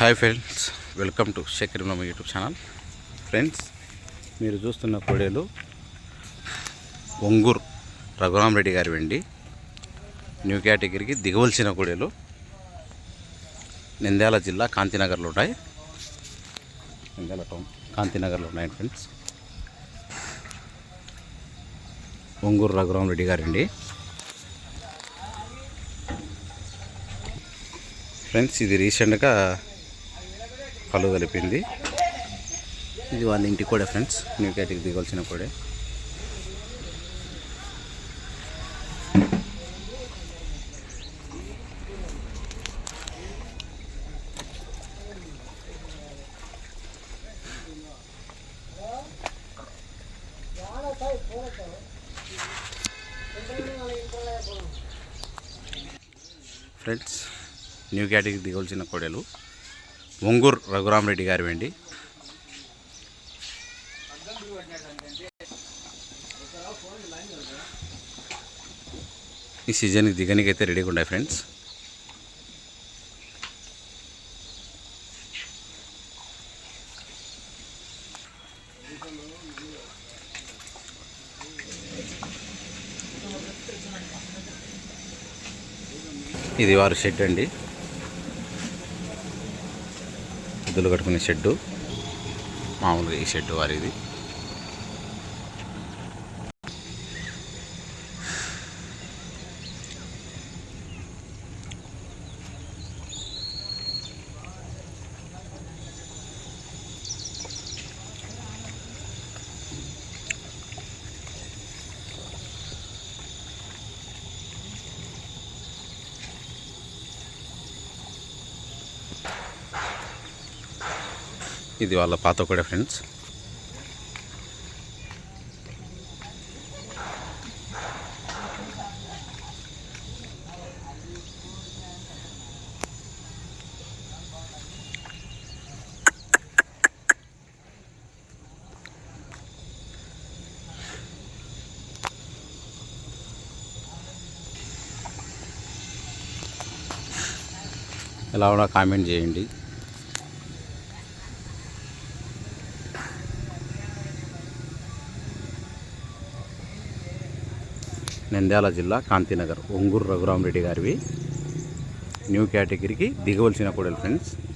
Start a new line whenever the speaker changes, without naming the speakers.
Hi friends welcome to Shekhar Brahma YouTube channel friends మీరు చూస్తున్న కోడేలు ఒంగూర్ రఘురామరెడ్డి గారి వెండి. న్యూ కేటగిరీకి దిగవలసిన కోడేలు నంద్యాల జిల్లా కాంతినగర్లో ఉంటాయి నంద్యాల టౌన్ కాంతినగర్లో ఉన్నాయి ఫ్రెండ్స్ ఒంగూరు రఘురామరెడ్డి గారండి ఫ్రెండ్స్ ఇది రీసెంట్గా కలు కలిపింది. ఇది వాళ్ళ ఇంటి కూడా ఫ్రెండ్స్. న్యూ క్యాటికి దిగాల్సిన కూడా. ఫ్రెండ్స్ న్యూ క్యాటగిరీ దిగవలసిన కోడలు. ఒంగూర్ రఘురామరెడ్డి గారు వెండి ఈ సీజన్కి దిగనికి అయితే రెడీగా ఉన్నాయి ఫ్రెండ్స్. ఇది వారి షెడ్ అండి. ఎద్దులు కట్టుకునే షెడ్డు. మామూలుగా ఈ షెడ్డు వారిది. ఇది వాళ్ళ పాత కూడా ఫ్రెండ్స్ ఎలా ఉన్నా కామెంట్ చేయండి. నంద్యాల జిల్లా కాంతినగర్. ఒంగూరు రఘురామరెడ్డి గారివి. న్యూ కేటగిరీకి దిగవలసిన కూడా ఫ్రెండ్స్.